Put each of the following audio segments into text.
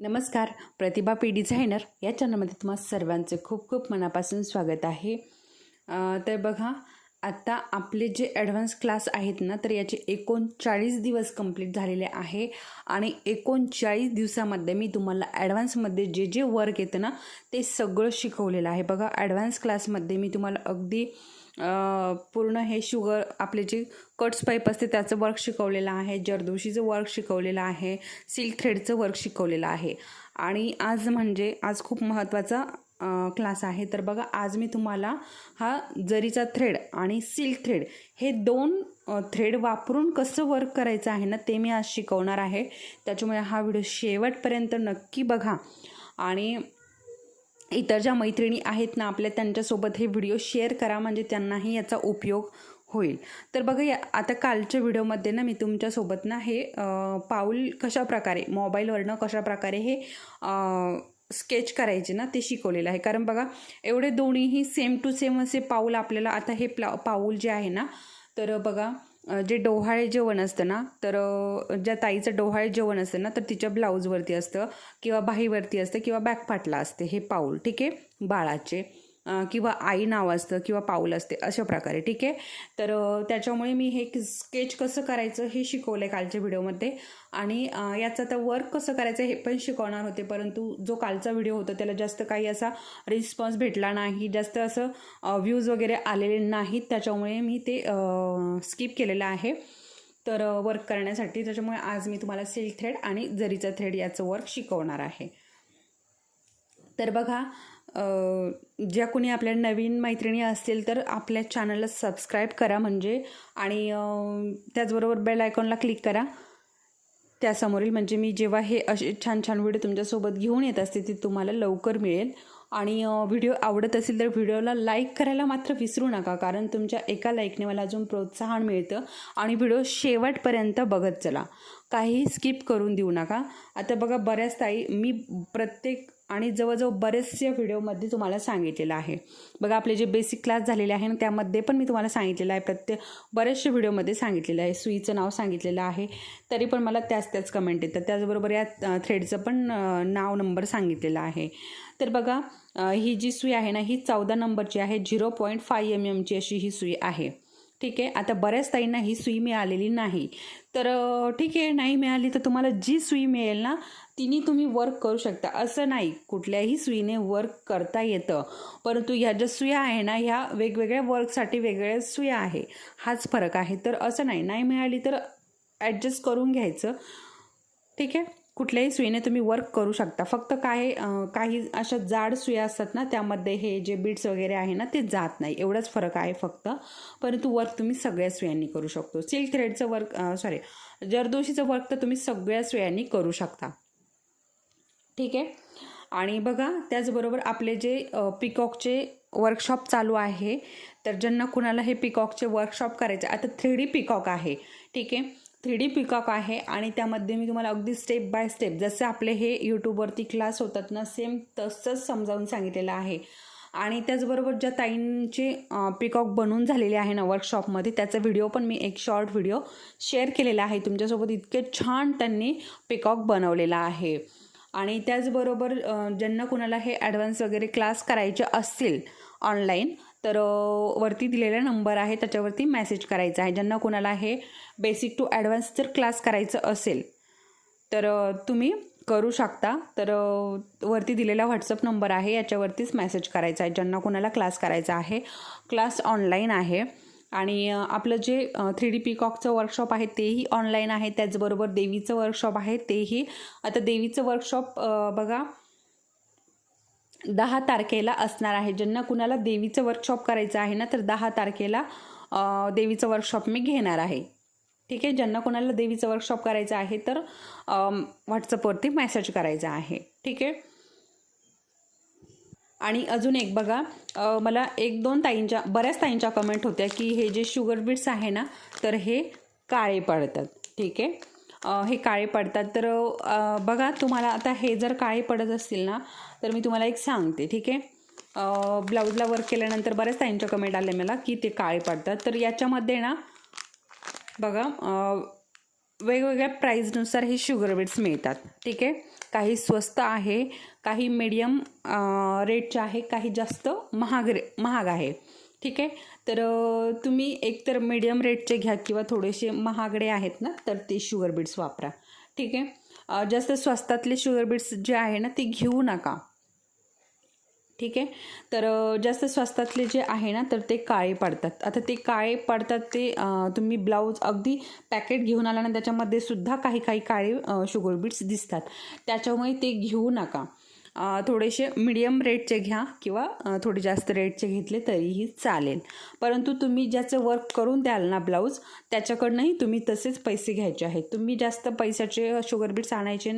नमस्कार प्रतिभा P designer या चॅनलमध्ये तुम्हा सर्वांचे खूप खूप मनापासून स्वागत आहे. तर बघा आता आपले जे ॲडव्हान्स क्लास आहेत ना तर याचे एकोणचाळीस दिवस कंप्लीट झालेले आहे. आणि एकोणचाळीस दिवसामध्ये मी तुम्हाला ॲडव्हान्समध्ये जे जे वर्क येतं ना ते सगळं शिकवलेलं आहे. बघा ॲडव्हान्स क्लासमध्ये मी तुम्हाला अगदी पूर्ण हे शुगर आपले जे कट्स पाईप असते त्याचं वर्क शिकवलेलं आहे. जरदोशीचं वर्क शिकवलेलं आहे. सिल्क थ्रेडचं वर्क शिकवलेलं आहे. आणि आज म्हणजे आज खूप महत्त्वाचा क्लास आहे. तर बघा आज मी तुम्हाला हा जरीचा थ्रेड आणि सिल्क थ्रेड हे दोन थ्रेड वापरून कसं वर्क करायचं आहे ना ते मी आज शिकवणार आहे. त्याच्यामुळे हा व्हिडिओ शेवटपर्यंत नक्की बघा. आणि इतर ज्या मैत्रिणी आहेत ना आपल्या त्यांच्यासोबत हे व्हिडिओ शेअर करा म्हणजे त्यांनाही याचा उपयोग होईल. तर बघा या आता कालच्या व्हिडिओमध्ये ना मी तुमच्यासोबत ना हे पाऊल कशा प्रकारे मोबाईलवरनं कशा प्रकारे हे स्केच करायचे ना ते शिकवलेलं आहे. कारण बघा एवढे दोन्हीही सेम टू सेम असे पाऊल आपल्याला आता हे प्ला पाऊल जे आहे ना तर बघा जे डोहाळे जेवण असतं ना तर ज्या ताईचं डोहाळे जेवण असतं ना तर तिच्या ब्लाऊजवरती असतं किंवा बाहीवरती असतं किंवा बॅकपाटला असते हे पाऊल. ठीक आहे? बाळाचे. किंवा आई नाव असतं किंवा पाऊल असते अशा प्रकारे ठीक आहे? तर त्याच्यामुळे मी हे स्केच कसं करायचं हे शिकवलं आहे कालच्या व्हिडिओमध्ये. आणि याचं आता वर्क कसं करायचं हे पण शिकवणार होते परंतु जो कालचा व्हिडिओ होता त्याला जास्त काही असा रिस्पॉन्स भेटला नाही जास्त असं व्ह्यूज वगैरे आलेले नाहीत. त्याच्यामुळे मी ते स्किप केलेलं आहे. तर वर्क करण्यासाठी त्याच्यामुळे आज मी तुम्हाला सिल्क थ्रेड आणि जरीचा थ्रेड याचं वर्क शिकवणार आहे. तर बघा ज्या कोणी आपल्या नवीन मैत्रिणी असतील तर आपल्या चॅनलला सबस्क्राईब करा म्हणजे. आणि त्याचबरोबर बेल आयकॉनला क्लिक करा. त्यासमोरील म्हणजे मी जेव्हा हे असे छान छान व्हिडिओ तुमच्यासोबत घेऊन येत असते ते तुम्हाला लवकर मिळेल. आणि व्हिडिओ आवडत असेल तर व्हिडिओला लाईक करायला मात्र विसरू नका कारण तुमच्या एका लाईकने मला अजून प्रोत्साहन मिळतं. आणि व्हिडिओ शेवटपर्यंत बघत चला. काही स्किप करून देऊ नका. आता बघा बऱ्याच ताई मी प्रत्येक आणि जवळजवळ बरेचसे व्हिडिओमध्ये तुम्हाला सांगितलेलं आहे. बघा आपले जे बेसिक क्लास झालेले आहे ना त्यामध्ये पण मी तुम्हाला सांगितलेलं आहे. प्रत्येक बऱ्याचशा व्हिडिओमध्ये सांगितलेलं आहे. सुईचं नाव सांगितलेलं आहे. तरी पण मला त्याच त्याच कमेंट येतात. त्याचबरोबर या थ्रेडचं पण नाव नंबर सांगितलेलं आहे. तर बघा ही जी सुई आहे ना ही चौदा नंबरची आहे. झिरो पॉईंट फाय एम एमची अशी ही सुई आहे. ठीक आहे? आता बऱ्याच ताईंना ही सुई मिळालेली नाही. तर ठीक आहे नाही मिळाली तर तुम्हाला जी सुई मिळेल ना तिने तुम्ही वर्क करू शकता. असं नाही कुठल्याही सुईने वर्क करता येतं. परंतु ह्या ज्या सुया आहे ना ह्या वेगवेगळ्या वर्कसाठी वेगवेगळ्या सुया आहे. हाच फरक आहे. तर असं नाही नाही मिळाली तर ॲडजस्ट करून घ्यायचं. ठीक आहे? कुठल्याही सुईने तुम्ही वर्क करू शकता. फक्त काय काही अशा जाड सुया असतात ना त्यामध्ये हे जे बीट्स वगैरे आहे ना ते जात नाही. एवढाच फरक आहे फक्त. परंतु वर्क तुम्ही सगळ्या सुयांनी करू शकतो. सिल्क थ्रेडचं वर्क सॉरी जरदोशीचं वर्क तर तुम्ही सगळ्या सुयांनी करू शकता. ठीक आहे? आणि बघा त्याचबरोबर आपले जे पिकॉकचे वर्कशॉप चालू आहे तर ज्यांना कुणाला हे पिकॉकचे वर्कशॉप करायचे आता थ्री डी पिकॉक आहे. ठीक आहे? थ्री डी पिकॉक आहे आणि त्यामध्ये मी तुम्हाला अगदी स्टेप बाय स्टेप जसे आपले हे यूट्यूबवरती क्लास होतात ना सेम तसंच समजावून सांगितलेलं आहे. आणि त्याचबरोबर ज्या ताईंचे पिकॉक बनवून झालेले आहे ना वर्कशॉपमध्ये त्याचा व्हिडिओ पण मी एक शॉर्ट व्हिडिओ शेअर केलेला आहे. तुमच्यासोबत इतके छान त्यांनी पिकॉक बनवलेला आहे. आणि त्याचबरोबर ज्यांना कुणाला हे ॲडव्हान्स वगैरे क्लास करायचे असतील ऑनलाईन तर वरती दिलेला नंबर आहे त्याच्यावरती मेसेज करायचा आहे. ज्यांना कुणाला हे बेसिक टू ॲडव्हान्स जर क्लास करायचं असेल तर तुम्ही करू शकता. तर वरती दिलेला व्हॉट्सअप नंबर आहे याच्यावरतीच मेसेज करायचा आहे. ज्यांना कोणाला क्लास करायचा आहे क्लास ऑनलाईन आहे. आणि आपलं जे थ्री डी पिकॉकचं वर्कशॉप आहे तेही ऑनलाईन आहे. त्याचबरोबर देवीचं वर्कशॉप आहे तेही आता देवीचं वर्कशॉप बघा दहा तारखेला असणार आहे. ज्यांना कुणाला देवीचं वर्कशॉप करायचं आहे ना तर दहा तारखेला देवीचं वर्कशॉप मी घेणार आहे. ठीक आहे? ज्यांना कोणाला देवीचं वर्कशॉप करायचं आहे तर व्हॉट्सअपवरती मेसेज करायचा आहे. ठीक आहे? आणि अजून एक बघा मला एक दोन ताईंच्या बऱ्याच ताईंच्या कमेंट होत्या की हे जे शुगर बीट्स आहे ना तर हे काळे पडतात. ठीक आहे? हे काळे पडतात. तर बघा तुम्हाला आता हे जर काळे पडत असतील ना तर मी तुम्हाला एक सांगते ठीक आहे? ब्लाऊजला वर्क केल्यानंतर बऱ्याच त्यांच्या कमेंट आले मला की ते काळे पडतात. तर याच्यामध्ये ना बघा वेगवेगळ्या प्राईजनुसार हे शुगर बीट्स मिळतात ठीक आहे? काही स्वस्त आहे काही मीडियम रेटचे आहे काही जास्त महाग रे महाग आहे. ठीक आहे? तर तुम्ही एकतर मीडियम रेटचे घ्या किंवा थोडेसे महागडे आहेत ना तर ते शुगर बीट्स वापरा. ठीक आहे? जास्त स्वस्तातले शुगर बीट्स जे आहे ना ते घेऊ नका. ठीक आहे? तर जास्त स्वस्तातले जे आहे ना तर ते काळे पडतात. आता ते काळे पडतात ते तुम्ही ब्लाऊज अगदी पॅकेट घेऊन आला ना त्याच्यामध्ये सुद्धा काही काही काळे शुगर बीट्स दिसतात. त्याच्यामुळे ते घेऊ नका. थोडेसे मिडियम रेटचे घ्या किंवा थोडे जास्त रेटचे घेतले तरीही चालेल. परंतु तुम्ही ज्याचं वर्क करून द्याल ना ब्लाऊज त्याच्याकडनंही तुम्ही तसेच पैसे घ्यायचे आहेत. तुम्ही जास्त पैशाचे शुगर बीट्स आणायचे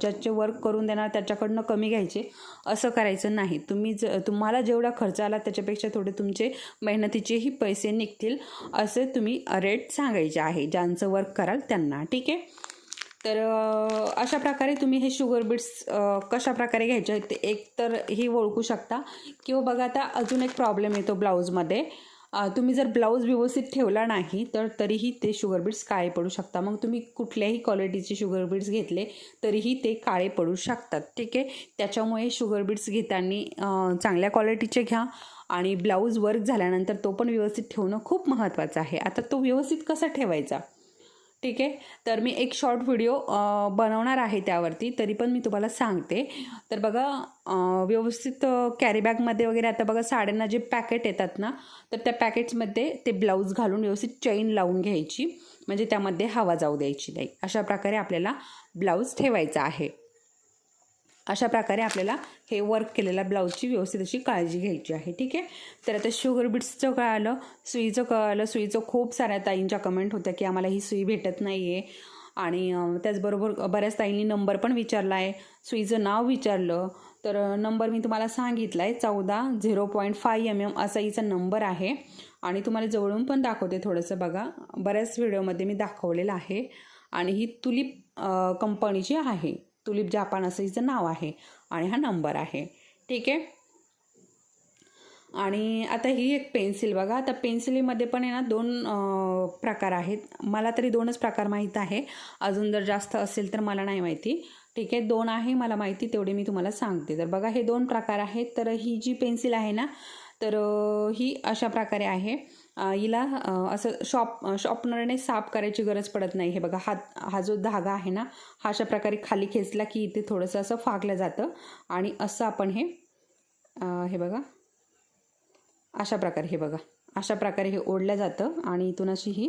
ज्याचे वर्क करून देणार त्याच्याकडनं कमी घ्यायचे असं करायचं नाही. तुम्ही ज तुम्हाला जेवढा खर्च आला त्याच्यापेक्षा थोडे तुमचे मेहनतीचेही पैसे निघतील असे तुम्ही रेट सांगायचे आहे. ज्यांचं वर्क कराल त्यांना. ठीक आहे? तर अशा प्रकारे तुम्ही हे शुगर बीट्स कशा प्रकारे घ्यायचे आहेत ते एक तर ही ओळखू शकता. किंवा बघा आता अजून एक प्रॉब्लेम येतो ब्लाऊजमध्ये तुम्ही जर ब्लाऊज व्यवस्थित ठेवला नाही तर तरीही ते शुगर बीट्स काळे पडू शकता मग तुम्ही कुठल्याही क्वालिटीचे शुगर बीट्स घेतले तरीही ते काळे पडू शकतात. ठीक आहे? त्याच्यामुळे शुगर बीट्स घेताना चांगल्या क्वालिटीचे घ्या. आणि ब्लाऊज वर्क झाल्यानंतर तो पण व्यवस्थित ठेवणं खूप महत्त्वाचं आहे. आता तो व्यवस्थित कसा ठेवायचा? ठीक आहे. तर मी एक शॉर्ट व्हिडिओ बनवणार आहे त्यावरती तरी पण मी तुम्हाला सांगते. तर बघा व्यवस्थित कॅरीबॅगमध्ये वगैरे आता बघा साड्यांना जे पॅकेट येतात ना तर त्या पॅकेट्समध्ये ते ब्लाऊज घालून व्यवस्थित चैन लावून घ्यायची. म्हणजे त्यामध्ये हवा जाऊ द्यायची नाही. अशा प्रकारे आपल्याला ब्लाऊज ठेवायचा आहे. अशा प्रकारे आपल्याला हे वर्क केलेल्या ब्लाऊजची व्यवस्थित अशी काळजी घ्यायची आहे. ठीक आहे? तर आता शुगर बिट्सचं कळालं सुईचं कळालं. सुईचं खूप साऱ्या ताईंच्या कमेंट होत्या की आम्हाला ही सुई भेटत नाही आहे आणि त्याचबरोबर बऱ्याच ताईंनी नंबर पण विचारला आहे सुईचं नाव विचारलं. तर नंबर मी तुम्हाला सांगितला आहे चौदा zero point five M M असा हिचा नंबर आहे. आणि तुम्हाला जवळून पण दाखवते थोडंसं बघा. बऱ्याच व्हिडिओमध्ये मी दाखवलेलं आहे. आणि ही तुलिप कंपनीची आहे. तुलिप जापान असं हिचं नाव आहे आणि हा नंबर आहे. ठीक आहे? आणि आता ही एक पेन्सिल बघा. आता पेन्सिलीमध्ये पण आहे ना दोन प्रकार आहेत. मला तरी दोनच प्रकार माहीत आहे. अजून जर जास्त असेल तर मला नाही माहिती. ठीक आहे? दोन आहे मला माहिती तेवढे मी तुम्हाला सांगते. तर बघा हे दोन प्रकार आहेत. तर ही जी पेन्सिल आहे ना तर ही अशा प्रकारे आहे. हिला असं शॉप शॉपनरने साफ करायची गरज पडत नाही. हे बघा हा हा जो धागा आहे ना हा अशा प्रकारे खाली खेचला की इथे थोडंसं असं फागलं जातं आणि असं आपण हे हे बघा अशा प्रकारे हे बघा अशा प्रकारे हे ओढलं जातं आणि इथून अशी ही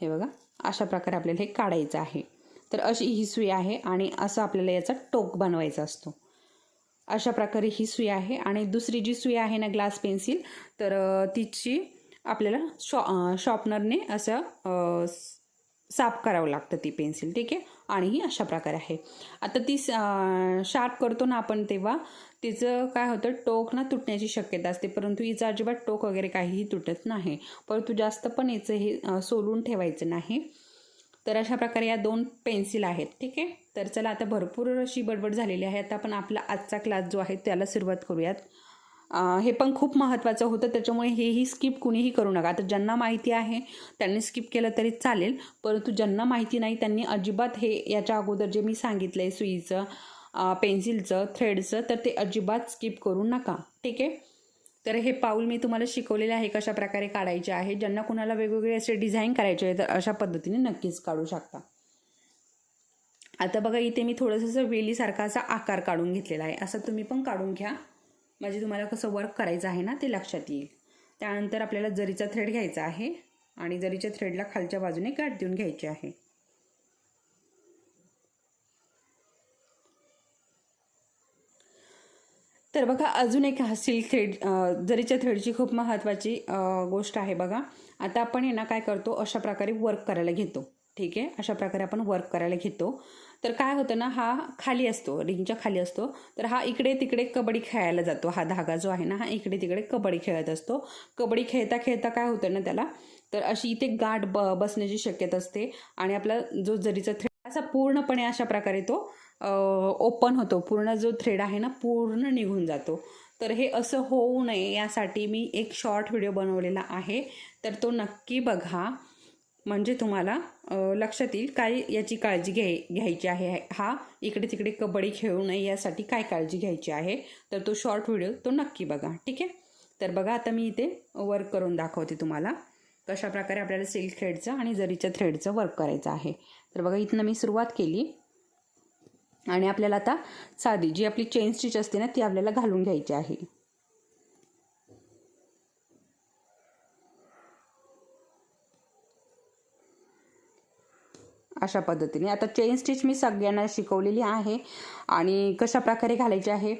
हे बघा अशा प्रकारे आपल्याला हे काढायचं आहे. तर अशी ही सुई आहे आणि असं आपल्याला याचा टोक बनवायचा असतो. अशा प्रकारे ही सुई आहे आणि दुसरी जी सुई आहे ना ग्लास पेन्सिल तर तिची आपल्याला शॉ शॉपनरने शॉर्पनरने असं साफ करावं लागतं ती पेन्सिल ठीक आहे? आणि ही अशा प्रकारे आहे. आता ती शार्प करतो ना आपण तेव्हा तिचं काय होतं टोक ना तुटण्याची शक्यता असते परंतु हिचं अजिबात टोक वगैरे काहीही तुटत नाही. परंतु जास्त पण याचं हे सोलून ठेवायचं नाही. तर अशा प्रकारे या दोन पेन्सिल आहेत ठीक आहे? तर चला आता भरपूर अशी बडबड झालेली आहे. आता आपण आपला आजचा क्लास जो आहे त्याला सुरुवात करूयात. हे पण खूप महत्त्वाचं होतं. त्याच्यामुळे हेही स्किप कुणीही करू नका. आता ज्यांना माहिती आहे त्यांनी स्किप केलं तरी चालेल. परंतु ज्यांना माहिती नाही त्यांनी अजिबात हे याच्या अगोदर जे मी सांगितलं आहे सुईचं पेन्सिलचं थ्रेडचं तर ते अजिबात स्किप करू नका. ठीक आहे? तर हे पाऊल मी तुम्हाला शिकवलेले आहे कशा प्रकारे काढायचे आहे. ज्यांना कुणाला वेगवेगळे असे डिझाईन करायचे आहे तर अशा पद्धतीने नक्कीच काढू शकता. आता बघा इथे मी थोडंसं असं वेलीसारखा असा आकार काढून घेतलेला आहे. असं तुम्ही पण काढून घ्या. म्हणजे तुम्हाला कसं वर्क करायचं आहे ना ते लक्षात येईल. त्यानंतर आपल्याला जरीचा थ्रेड घ्यायचा आहे आणि जरीच्या थ्रेडला खालच्या बाजूने गाठ देऊन घ्यायची आहे. तर बघा अजून एक हा सिल्क थ्रेड जरीच्या थ्रेडची खूप महत्त्वाची गोष्ट आहे बघा. आता आपण यांना ना काय करतो? अशा प्रकारे वर्क करायला घेतो. ठीक आहे? अशा प्रकारे आपण वर्क करायला घेतो. तर काय होतं ना हा खाली असतो रिंगच्या खाली असतो. तर हा इकडे तिकडे कबड्डी खेळायला जातो हा धागा जो आहे ना हा इकडे तिकडे कबड्डी खेळत असतो. कबड्डी खेळता खेळता काय होतं ना त्याला तर अशी इथे गाठ ब बसण्याची शक्यता असते आणि आपला जो जरीचा थ्रेड असा पूर्णपणे अशा प्रकारे तो ओपन होतो. पूर्ण जो थ्रेड आहे ना पूर्ण निघून जातो. तर हे असं होऊ नये यासाठी मी एक शॉर्ट व्हिडिओ बनवलेला आहे. तर तो नक्की बघा. म्हणजे तुम्हाला लक्षात येईल काय याची काळजी घ्याय घ्यायची आहे. हा इकडे तिकडे कबड्डी खेळू नये यासाठी काय काळजी घ्यायची आहे तर तो शॉर्ट व्हिडिओ तो नक्की बघा ठीक आहे? तर बघा आता मी इथे वर्क करून दाखवते तुम्हाला कशा प्रकारे आपल्याला सिल्क थ्रेडचं आणि जरीच्या थ्रेडचं वर्क करायचं आहे. तर बघा इथनं मी सुरुवात केली आणि आपल्याला आता साधी जी आपली चेन स्टिच असते ना ती आपल्याला घालून घ्यायची आहे. अशा पद्धतीने. आता चेन स्टिच मी सगळ्यांना शिकवलेली आहे आणि कशा प्रकारे घालायची आहे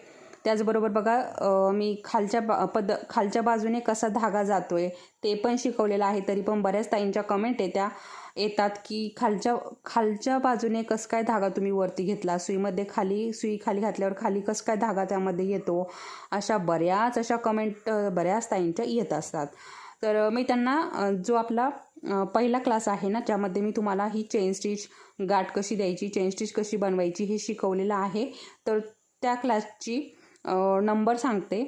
त्याचबरोबर बघा मी खालच्या बा पद खालच्या बाजूने कसा धागा जातो आहे ते पण शिकवलेलं आहे. तरी पण बऱ्याच ताईंच्या कमेंट येत्या येतात की खालच्या खालच्या बाजूने कसं काय धागा तुम्ही वरती घेतला? सुईमध्ये खाली सुई खाली घातल्यावर खाली कसं काय धागा त्यामध्ये येतो? अशा बऱ्याच अशा कमेंट बऱ्याच ताईंच्या येत असतात. तर मी त्यांना जो आपला पहिला क्लास आहे ना ज्यामध्ये मी तुम्हाला ही चेन स्टिच गाठ कशी द्यायची चेन स्टिच कशी बनवायची हे शिकवलेलं आहे. तर त्या क्लासची नंबर सांगते.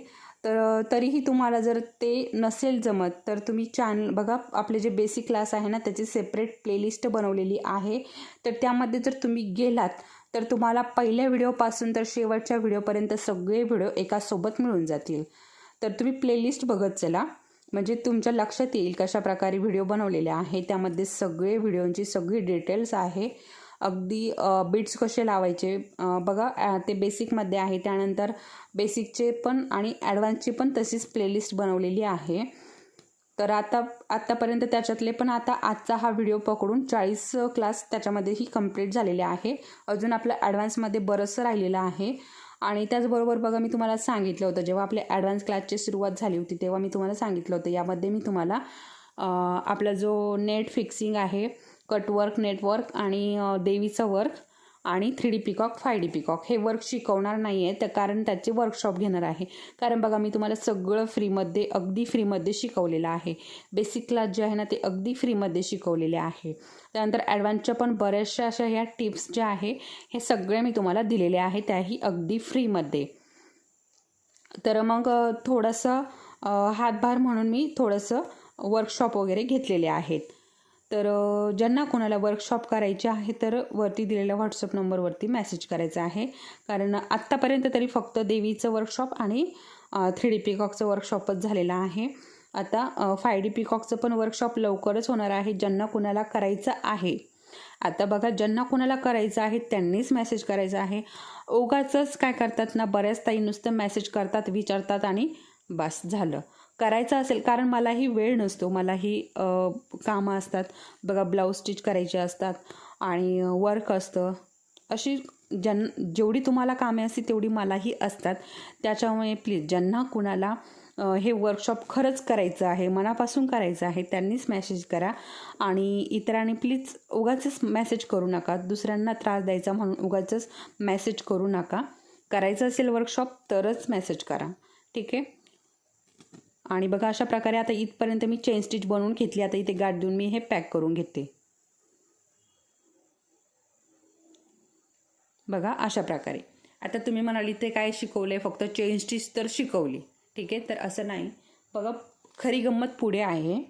तर तरीही तुम्हाला जर ते नसेल जमत तर तुम्ही चॅनल बघा आपले जे बेसिक क्लास आहे ना त्याची सेपरेट प्लेलिस्ट बनवलेली आहे. तर त्यामध्ये जर तुम्ही गेलात तर तुम्हाला पहिल्या व्हिडिओपासून तर शेवटच्या व्हिडिओपर्यंत सगळे व्हिडिओ एकासोबत मिळून जातील. तर तुम्ही प्लेलिस्ट बघत चला. म्हणजे तुमच्या लक्षात येईल कशा प्रकारे व्हिडिओ बनवलेले आहे. त्यामध्ये सगळे व्हिडिओंची सगळी डिटेल्स आहे. अगदी बीट्स कसे लावायचे बघा ते बेसिकमध्ये आहे. त्यानंतर बेसिकचे पण आणि ॲडव्हान्सची पण तशीच प्लेलिस्ट बनवलेली आहे. तर आता आत्तापर्यंत त्याच्यातले पण आता आजचा हा व्हिडिओ पकडून चाळीस क्लास त्याच्यामध्येही कंप्लीट झालेले आहे. अजून आपलं ॲडव्हान्समध्ये बरंचसं राहिलेलं आहे. आणि त्याचबरोबर बघा मी तुम्हाला सांगितलं होतं जेव्हा आपल्या ॲडव्हान्स क्लासची सुरुवात झाली होती तेव्हा मी तुम्हाला सांगितलं होतं यामध्ये मी तुम्हाला आपला जो नेट फिक्सिंग आहे कटवर्क नेटवर्क आणि देवीचं वर्क आणि three D peacock five D peacock हे वर्क शिकवणार नाही आहे तर कारण त्याचे वर्कशॉप घेणार आहे. कारण बघा मी तुम्हाला सगळं फ्रीमध्ये अगदी फ्रीमध्ये शिकवलेलं आहे. बेसिक क्लास जे आहे ना ते अगदी फ्रीमध्ये शिकवलेले आहे. त्यानंतर ॲडव्हान्सच्या पण बऱ्याचशा अशा ह्या टिप्स ज्या आहे हे सगळे मी तुम्हाला दिलेले आहे त्याही अगदी फ्रीमध्ये तर मग थोडंसं हातभार म्हणून मी थोडंसं वर्कशॉप वगैरे घेतलेले आहेत. तर ज्यांना कोणाला वर्कशॉप करायचे आहे तर वरती दिलेल्या व्हॉट्सअप नंबरवरती मेसेज करायचा आहे. कारण आत्तापर्यंत तरी फक्त देवीचं वर्कशॉप आणि थ्री डी पिकॉकचं वर्कशॉपच झालेलं आहे. आता फाय डी पिकॉकचं पण वर्कशॉप लवकरच होणार आहे ज्यांना कुणाला करायचं आहे. आता बघा ज्यांना कुणाला करायचं आहे त्यांनीच मेसेज करायचा आहे. ओगाचंच काय करतात ना बऱ्याच ताई नुसतं मेसेज करतात विचारतात आणि बस झालं. करायचं असेल कारण मलाही वेळ नसतो मलाही कामं असतात. बघा ब्लाऊज स्टिच करायचे असतात आणि वर्क असतं. अशी ज्यां जेवढी तुम्हाला कामे असतील तेवढी मलाही असतात. त्याच्यामुळे प्लीज ज्यांना कुणाला हे वर्कशॉप खरंच करायचं आहे मनापासून करायचं आहे त्यांनीच मेसेज करा. आणि इतरांनी प्लीज उगाचच मेसेज करू नका. दुसऱ्यांना त्रास द्यायचा म्हणून उगाचच मेसेज करू नका. करायचं असेल वर्कशॉप तरच मेसेज करा. ठीक आहे? आणि बघा अशा प्रकारे आता इथपर्यंत मी चेन स्टिच बनवून घेतली. आता इथे गाठ देऊन मी हे पॅक करून घेते. बघा अशा प्रकारे. आता तुम्ही म्हणाली इथे काय शिकवलं आहे फक्त चेन स्टिच तर शिकवली. ठीक आहे? तर असं नाही. बघा खरी गंमत पुढे आहे.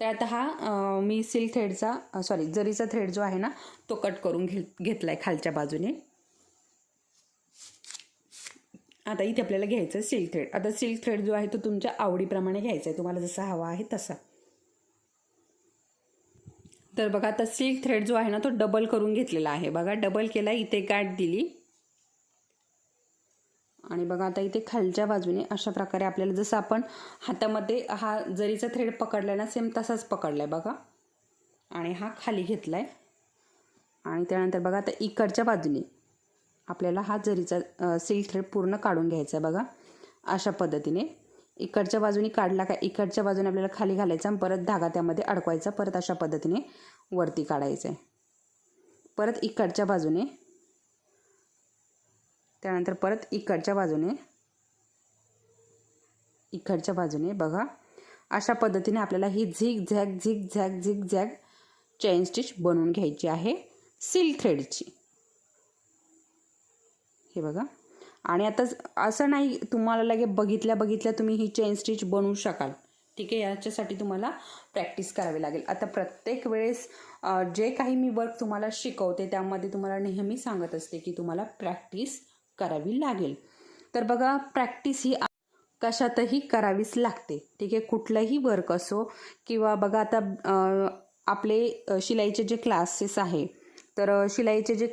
तर आता हा मी सिल्क थ्रेडचा सॉरी जरीचा थ्रेड जो आहे ना तो कट करून घे घेतला आहे खालच्या बाजूने. आता इथे आपल्याला घ्यायचं आहे सिल्क थ्रेड आता सिल्क थ्रेड जो आहे तो तुमच्या आवडीप्रमाणे घ्यायचा आहे. तुम्हाला जसा हवा आहे तसा. तर बघा आता सिल्क थ्रेड जो आहे ना तो डबल करून घेतलेला आहे. बघा डबल केला इथे गाठ दिली. आणि बघा आता इथे खालच्या बाजूने अशा प्रकारे आपल्याला जसं आपण हातामध्ये हा जरीचा थ्रेड पकडलाय ना सेम तसाच पकडलाय बघा. आणि हा खाली घेतलाय. आणि त्यानंतर बघा आता इकडच्या बाजूने आपल्याला हा जरीचा सिल्क थ्रेड पूर्ण काढून घ्यायचा आहे बघा. अशा पद्धतीने. इकडच्या बाजूने काढला का इकडच्या बाजूने आपल्याला खाली घालायचा आणि परत धागा त्यामध्ये अडकवायचा. परत अशा पद्धतीने वरती काढायचं आहे परत इकडच्या बाजूने त्यानंतर परत इकडच्या बाजूने इकडच्या बाजूने बघा. अशा पद्धतीने आपल्याला ही झिग झॅग झिग झॅग झिग झॅग चैन स्टिच बनवून घ्यायची आहे. सिल्क थ्रेडची हे बघा. आणि आता असं नाही तुम्हाला लगे बघितल्या बघितल्या तुम्ही ही चेन स्टिच बनवू शकाल. ठीक आहे याच्यासाठी तुम्हाला प्रॅक्टिस करावी लागेल. आता प्रत्येक वेळेस जे काही मी वर्क तुम्हाला शिकवते त्यामध्ये तुम्हाला नेहमी सांगत असते की तुम्हाला प्रॅक्टिस करावी लागेल. तर बघा प्रॅक्टिस ही कशातही करावीच लागते. ठीक आहे कुठलंही वर्क असो किंवा बघा आता आपले शिलाईचे जे क्लासेस आहे तर शिलाईचे जे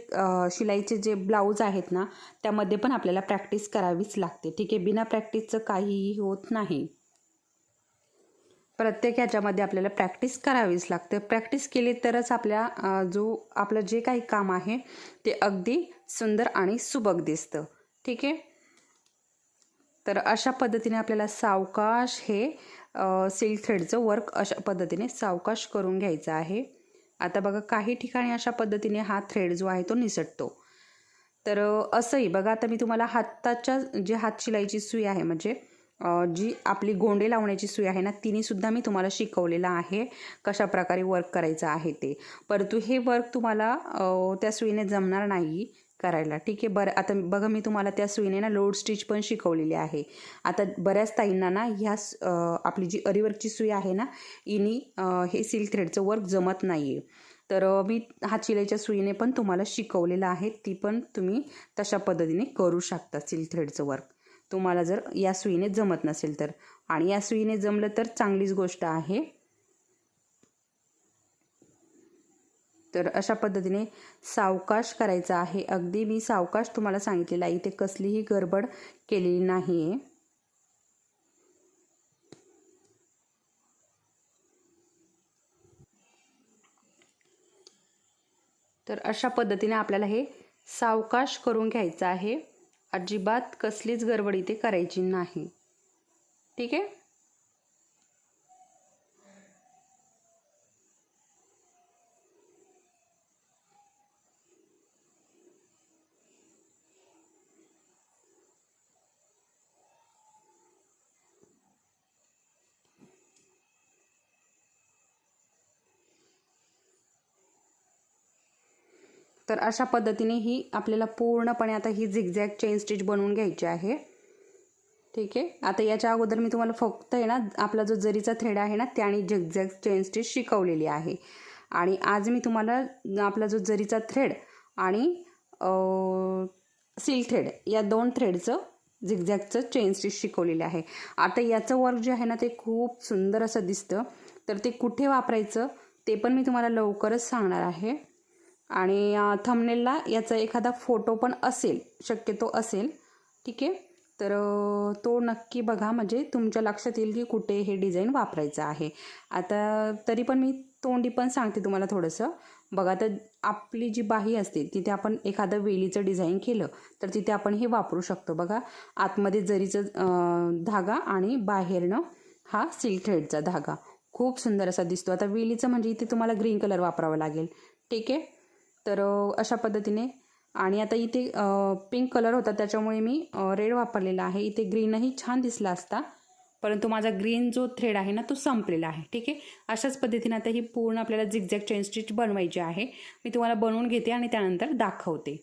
शिलाईचे जे ब्लाऊज आहेत ना त्यामध्ये पण आपल्याला प्रॅक्टिस करावीच लागते. ठीक आहे? बिना प्रॅक्टिसचं काहीही होत नाही. प्रत्येक ह्याच्यामध्ये आपल्याला प्रॅक्टिस करावीच लागते. प्रॅक्टिस केली तरच आपल्या जो आपलं जे काही काम आहे ते अगदी सुंदर आणि सुबक दिसतं. ठीक आहे? तर अशा पद्धतीने आपल्याला सावकाश हे सिल्क थ्रेडचं वर्क अशा पद्धतीने सावकाश करून घ्यायचं आहे. आता बघा काही ठिकाणी अशा पद्धतीने हा थ्रेड जो आहे तो निसटतो. तर असंही बघा आता मी तुम्हाला हाताच्या जे हात शिलाईची सुई आहे म्हणजे जी आपली गोंडे लावण्याची सुई आहे ना तिनेसुद्धा मी तुम्हाला शिकवलेलं आहे कशा प्रकारे वर्क करायचं आहे ते. परंतु हे वर्क तुम्हाला त्या सुईने जमणार नाही. करायला. ठीक आहे बरं. आता बघा मी तुम्हाला त्या सुईने ना लोड स्टिच पण शिकवलेली आहे. आता बऱ्याच ताईंना ना ह्या आपली जी अरीवर्कची सुई आहे ना इनी हे सिल्क थ्रेडचं वर्क जमत नाही आहे तर मी हा चिलेच्या सुईने पण तुम्हाला शिकवलेलं आहे. ती पण तुम्ही तशा पद्धतीने करू शकता सिल्क थ्रेडचं वर्क तुम्हाला जर या सुईने जमत नसेल तर. आणि या सुईने जमलं तर चांगलीच गोष्ट आहे. तर अशा पद्धतीने सावकाश करायचा आहे. अगदी मी सावकाश तुम्हाला सांगितलेलं आहे. इथे कसलीही गडबड केलेली नाही आहे तर अशा पद्धतीने आपल्याला हे सावकाश करून घ्यायचं आहे. अजिबात कसलीच गडबड इथे करायची नाही. ठीक आहे? तर अशा पद्धतीने ही आपल्याला पूर्णपणे आता ही झिगझॅग चेन स्टिच बनवून घ्यायची आहे. ठीक आहे? आता याच्या अगोदर मी तुम्हाला फक्त आहे ना आपला जो जरीचा थ्रेड आहे ना त्याने झिगझॅग चेन स्टिच शिकवलेली आहे. आणि आज मी तुम्हाला आपला जो जरीचा थ्रेड आणि सिल्क थ्रेड या दोन थ्रेडचं झिगझॅगचं चेन स्टिच शिकवलेलं आहे. आता याचं वर्क जे आहे ना ते खूप सुंदर असं दिसतं. तर ते कुठे वापरायचं ते पण मी तुम्हाला लवकरच सांगणार आहे. आणि थंबनेलला याचा एखादा फोटो पण असेल शक्यतो असेल ठीक आहे? तर तो नक्की बघा. म्हणजे तुमच्या लक्षात येईल की कुठे हे डिझाईन वापरायचं आहे. आता तरी पण मी तोंडी पण सांगते तुम्हाला थोडंसं. बघा तर आपली जी बाही असते तिथे आपण एखादं वेलीचं डिझाईन केलं तर तिथे आपण हे वापरू शकतो. बघा आतमध्ये जरीचं धागा आणि बाहेरनं हा सिल्क थ्रेडचा धागा. खूप सुंदर असा दिसतो. आता वेलीचं म्हणजे इथे तुम्हाला ग्रीन कलर वापरावा लागेल. ठीक आहे? तर अशा पद्धतीने. आणि आता इथे पिंक कलर होता त्याच्यामुळे मी रेड वापरलेला आहे. इथे ग्रीनही छान दिसला असता. परंतु माझा ग्रीन जो थ्रेड आहे ना तो संपलेला आहे. ठीक आहे? अशाच पद्धतीने आता ही पूर्ण आपल्याला झिगझॅग चेन स्टिच बनवायची आहे. मी तुम्हाला बनवून घेते आणि त्यानंतर दाखवते.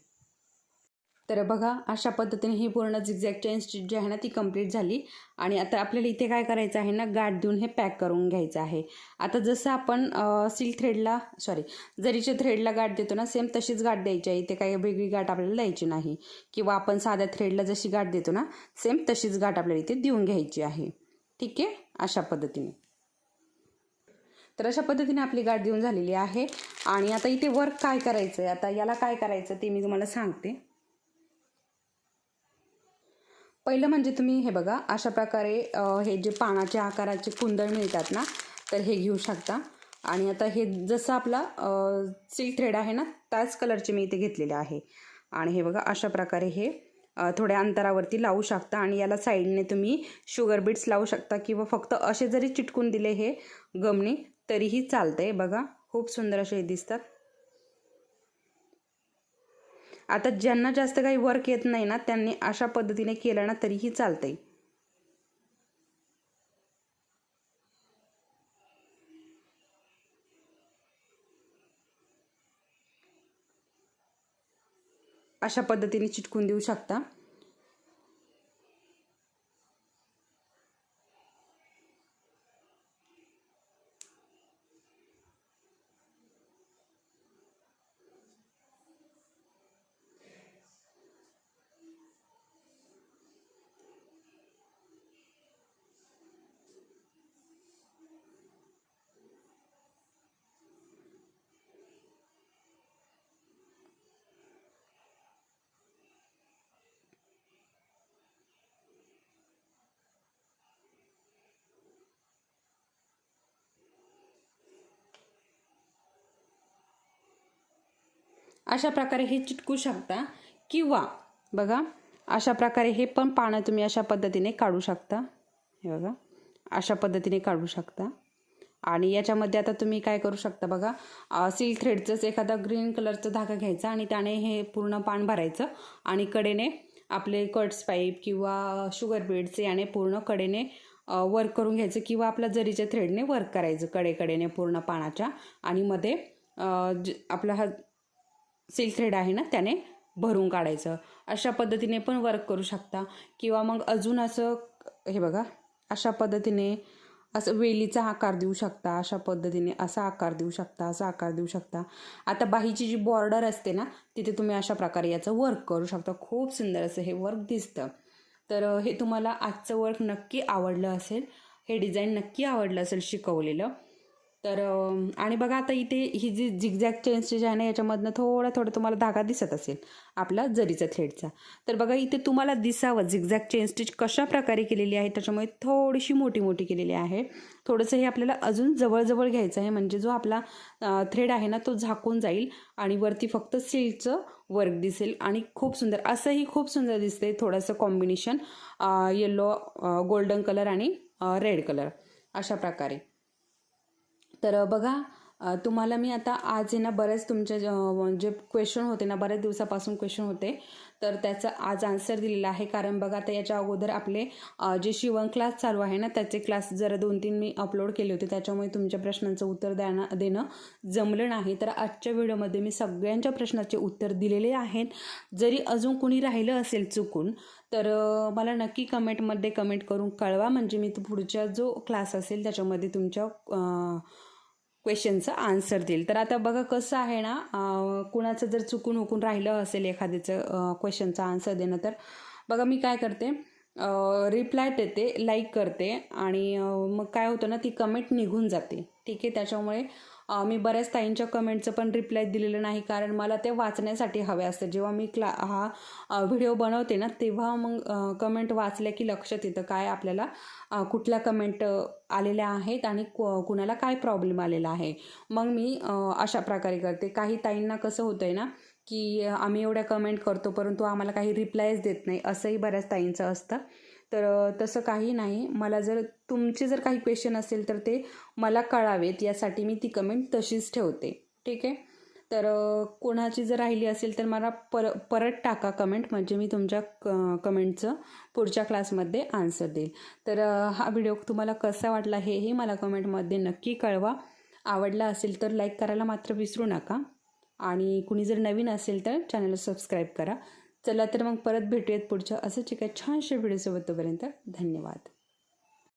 तर बघा अशा पद्धतीने ही पूर्ण झिगझॅग चेन स्टिच जी आहे ना ती कंप्लीट झाली. आणि आता आपल्याला इथे काय करायचं आहे ना गाठ देऊन हे पॅक करून घ्यायचं आहे. आता जसं आपण सिल्क थ्रेडला सॉरी जरीच्या थ्रेडला गाठ देतो ना सेम तशीच गाठ द्यायची आहे. इथे काही वेगळी गाठ आपल्याला द्यायची नाही. किंवा आपण साध्या थ्रेडला जशी गाठ देतो ना सेम तशीच गाठ आपल्याला इथे देऊन घ्यायची आहे. ठीक आहे? अशा पद्धतीने. तर अशा पद्धतीने आपली गाठ देऊन झालेली आहे. आणि आता इथे वर्क काय करायचं आहे आता याला काय करायचं ते मी तुम्हाला सांगते. पहिलं म्हणजे तुम्ही हे बघा अशा प्रकारे हे जे पानाच्या आकाराचे कुंदळ मिळतात ना तर हे घेऊ शकता. आणि आता हे जसं आपला सिल्क थ्रेड आहे ना त्याच कलरचे मी इथे घेतलेले आहे. आणि हे बघा अशा प्रकारे हे थोड्या अंतरावरती लावू शकता. आणि याला साईडने तुम्ही शुगर बीट्स लावू शकता किंवा फक्त असे जरी चिटकून दिले हे गमणी तरीही चालतं आहे बघा खूप सुंदर असे दिसतात. आता ज्यांना जास्त काही वर्क येत नाही ना त्यांनी अशा पद्धतीने केलं ना तरीही चालतंय. अशा पद्धतीने चिटकून देऊ शकता. अशा प्रकारे हे चिटकू शकता. किंवा बघा अशा प्रकारे हे पण पानं तुम्ही अशा पद्धतीने काढू शकता. हे बघा अशा पद्धतीने काढू शकता. आणि याच्यामध्ये आता तुम्ही काय करू शकता बघा सिल्क थ्रेडचंच एखादा ग्रीन कलरचा धागा घ्यायचा आणि त्याने हे पूर्ण पान भरायचं आणि कडेने आपले कट्स पाईप किंवा शुगर बीड्स याने पूर्ण कडेने वर्क करून घ्यायचं किंवा आपल्या जरीच्या थ्रेडने वर्क करायचं कडेकडेने पूर्ण पानाच्या. आणि मध्ये ज आपला हा सिल्क थ्रेड आहे ना त्याने भरून काढायचं. अशा पद्धतीने पण वर्क करू शकता. किंवा मग अजून असं हे बघा अशा पद्धतीने असं वेलीचा आकार देऊ शकता अशा पद्धतीने असा आकार देऊ शकता असा आकार देऊ शकता. आता बाहीची जी बॉर्डर असते ना तिथे तुम्ही अशा प्रकारे याचं वर्क करू शकता. खूप सुंदर असं हे वर्क दिसतं. तर हे तुम्हाला आजचं वर्क नक्की आवडलं असेल हे डिझाईन नक्की आवडलं असेल शिकवलेलं तर आणि बघा आता इथे ही जी झिगझॅग चेन स्टिच आहे ना याच्यामधनं थोडा थोडा तुम्हाला धागा दिसत असेल आपला जरीचा थ्रेडचा तर बघा इथे तुम्हाला दिसावं झिगझॅग चेन स्टिच कशा प्रकारे केलेली आहे त्याच्यामुळे थोडीशी मोठी मोठी केलेली आहे. थोडंसं हे आपल्याला अजून जवळजवळ घ्यायचं आहे म्हणजे जो आपला थ्रेड आहे ना तो झाकून जाईल आणि वरती फक्त सिल्कचं वर्क दिसेल. आणि खूप सुंदर असंही खूप सुंदर दिसते थोडंसं कॉम्बिनेशन येलो गोल्डन कलर आणि रेड कलर अशा प्रकारे. तर बघा तुम्हाला मी आता आज आहे ना बरेच तुमचे जे क्वेश्चन होते ना बऱ्याच दिवसापासून क्वेश्चन होते. तर त्याचं आज आन्सर दिलेला आहे. कारण बघा आता याच्या अगोदर आपले जे शिवण क्लास चालू आहे ना त्याचे क्लास जरा दोन तीन मी अपलोड केले होते. त्याच्यामुळे तुमच्या प्रश्नांचं उत्तर देणं देणं जमलं नाही. तर आजच्या व्हिडिओमध्ये मी सगळ्यांच्या प्रश्नाचे उत्तर दिलेले आहेत. जरी अजून कुणी राहिलं असेल चुकून तर मला नक्की कमेंटमध्ये कमेंट करून कळवा. म्हणजे मी तो पुढचा जो क्लास असेल त्याच्यामध्ये तुमच्या क्वेश्चनचं आन्सर देईल. तर आता बघा कसं आहे ना कुणाचं जर चुकून हुकून राहिलं असेल एखाद्याचं क्वेश्चनचं आन्सर देणं तर बघा मी काय करते रिप्लाय देते लाईक करते आणि मग काय होतं ना ती कमेंट निघून जाते. ठीक आहे? त्याच्यामुळे मी बऱ्याच ताईंच्या कमेंटचं पण रिप्लाय दिलेलं नाही कारण मला ते वाचण्यासाठी हवे असते. जेव्हा मी क्ला हा व्हिडिओ बनवते ना तेव्हा मग कमेंट वाचल्या की लक्षात येतं काय आपल्याला कुठल्या कमेंट आलेल्या आहेत आणि कुणाला काय प्रॉब्लेम आलेला आहे. मग मी अशा प्रकारे करते. काही ताईंना कसं होतं आहे ना की आम्ही एवढ्या कमेंट करतो परंतु आम्हाला काही रिप्लायच देत नाही असंही बऱ्याच ताईंचं असतं. तर तसं काही नाही. मला जर तुमचे जर काही क्वेश्चन असेल तर ते मला कळावेत. यासाठी मी ती कमेंट तशीच ठेवते. ठीक आहे? तर कोणाची जर राहिली असेल तर मला पर परत टाका कमेंट म्हणजे मी तुमच्या क कमेंटचं पुढच्या क्लासमध्ये आन्सर देईल. तर हा व्हिडिओ तुम्हाला कसा वाटला हेही मला कमेंटमध्ये नक्की कळवा. आवडला असेल तर लाईक करायला मात्र विसरू नका. आणि कुणी जर नवीन असेल तर चॅनलला सबस्क्राईब करा. चला तर मग परत भेटूयात पुढच्या असंच एका छानशा व्हिडिओसोबत तोपर्यंत धन्यवाद.